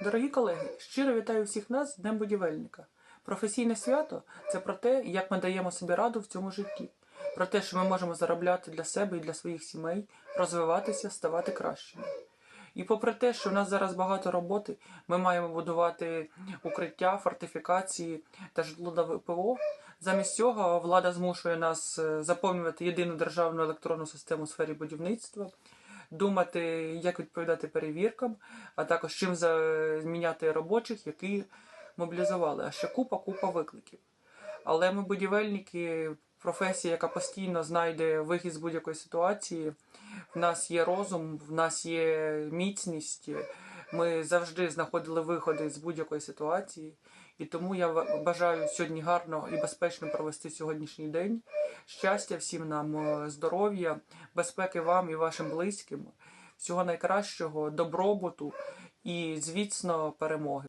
Дорогі колеги, щиро вітаю всіх нас з Днем будівельника. Професійне свято це про те, як ми даємо собі раду в цьому житті, про те, що ми можемо заробляти для себе і для своїх сімей, розвиватися, ставати кращими. І попри те, що в нас зараз багато роботи, ми маємо будувати укриття, фортифікації та житло ВПО. Замість цього влада змушує нас е, заповнювати єдину державну електронну систему у сфері будівництва, думати, як відповідати перевіркам, а також чим заміняти робочих, які мобілізували. А ще купа купа викликів. Але ми будівельники, професія, яка постійно знайде вихід з будь-якої ситуації. В нас є розум, в нас є міцність. Ми завжди знаходили виходи з будь-якої ситуації. І тому я бажаю сьогодні гарно і безпечно провести сьогоднішній день. Щастя всім нам, е, здоров'я, безпеки вам і вашим близьким, всього найкращого, добробуту і, звісно, перемоги.